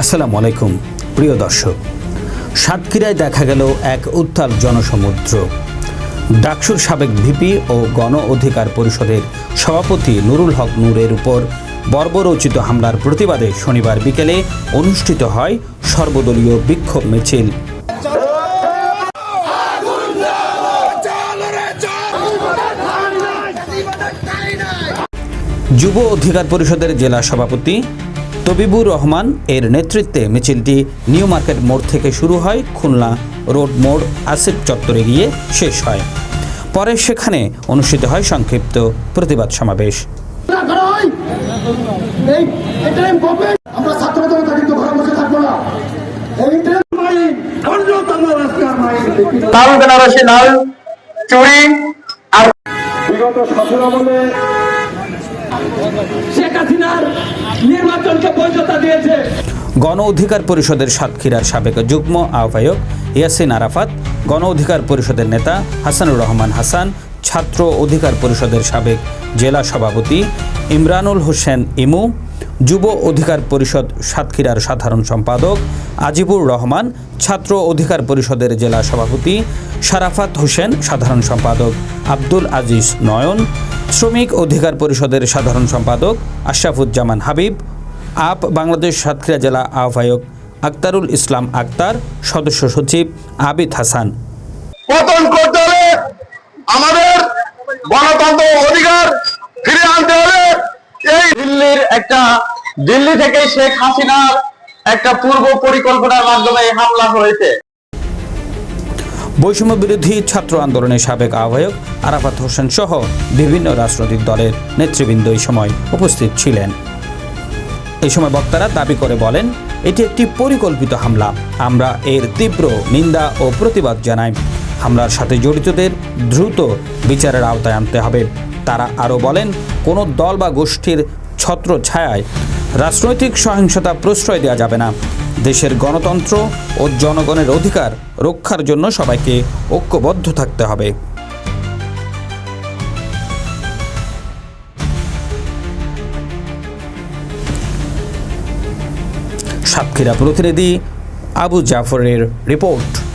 আসসালামু আলাইকুম, প্রিয় দর্শক। সাতক্ষীরায় দেখা গেল এক উত্তাল জনসমুদ্র। ডাকসুর সাবেক ভিপি ও গণ অধিকার পরিষদের সভাপতি নুরুল হক নূরের উপর বর্বরোচিত হামলার প্রতিবাদে শনিবার বিকেলে অনুষ্ঠিত হয় সর্বদলীয় বিক্ষোভ মিছিল। যুব অধিকার পরিষদের জেলা সভাপতি তবিবুর রহমান এর নেতৃত্বে মিছিলটি নিউ মার্কেট মোড় থেকে শুরু হয় খুলনা রোড মোড় আসিফ চত্বরে গিয়ে শেষ হয়। পরে সেখানে অনুষ্ঠিত হয় সংক্ষিপ্ত প্রতিবাদ সমাবেশ। বেনারসি লাল আর বিগত শাসন আমলে শেখ হাসিনার নির্বাচনকে বৈধতা দিয়েছে। গণ অধিকার পরিষদের সাতক্ষীরার সাবেক যুগ্ম আহ্বায়ক ইয়াসিন আরাফাত, গণ অধিকার পরিষদের নেতা হাসানুর রহমান হাসান, ছাত্র অধিকার পরিষদের সাবেক জেলা সভাপতি ইমরানুল হোসেন ইমু যুব অধিকার পরিষদ সাতক্ষীরার সাধারণ সম্পাদক আজিবুর রহমান, ছাত্র অধিকার পরিষদের জেলা সভাপতি শারাফাত হোসেন, সাধারণ সম্পাদক আব্দুল আজিজ নয়ন, শ্রমিক অধিকার পরিষদের সাধারণ সম্পাদক আশরাফুজ্জামান হাবিব, আপ বাংলাদেশ সাতক্ষীরা জেলা আহ্বায়ক আক্তারুল ইসলাম আক্তার, সদস্য সচিব আবিদ হাসান। পতন করতে আমাদের গণতন্ত্র অধিকার ফিরে আনতে এই দিল্লির একটা দিল্লি থেকে শেখ হাসিনার একটা পূর্ব পরিকল্পনার মাধ্যমে এই হামলা হয়েছে। বৈষম্য বিরোধী ছাত্র আন্দোলনের সাবেক আহ্বায়ক আরাফাত হোসেন সহ বিভিন্ন রাজনৈতিক দলের নেতৃবৃন্দ এই সময় উপস্থিত ছিলেন। এই সময় বক্তারা দাবি করে বলেন, এটি একটি পরিকল্পিত হামলা। আমরা এর তীব্র নিন্দা ও প্রতিবাদ জানাই। হামলার সাথে জড়িতদের দ্রুত বিচারের আওতায় আনতে হবে। তারা আরও বলেন, কোনো দল বা গোষ্ঠীর ছত্র ছায়ায় রাজনৈতিক সহিংসতা প্রশ্রয় দেওয়া যাবে না। দেশের গণতন্ত্র ও জনগণের অধিকার রক্ষার জন্য সবাইকে ঐক্যবদ্ধ থাকতে হবে। সাতক্ষীরা প্রতিনিধি আবু জাফরের রিপোর্ট।